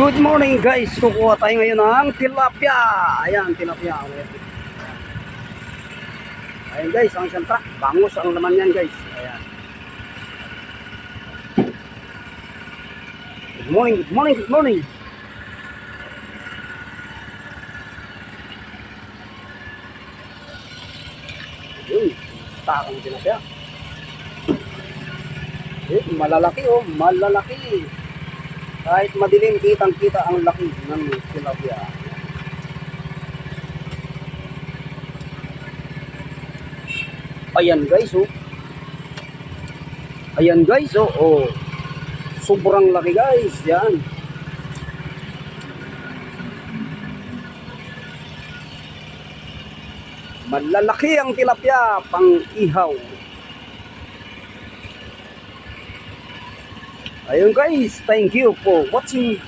Good morning guys. Kukuha tayo ngayon ng tilapia. Ayan, tilapia. Ayan guys, ang isang truck. Bangus ang laman yan guys. Ayan. Good morning, good morning, good morning. Yun, takang tilapia. Eh, malalaki oh, malalaki. Kahit madilim, kitang kita ang laki ng tilapia. Ayan guys, oh. Ayan guys, oh. oh. Sobrang laki guys, yan. Malalaki ang tilapia, pang ihaw. Ayun guys, thank you for watching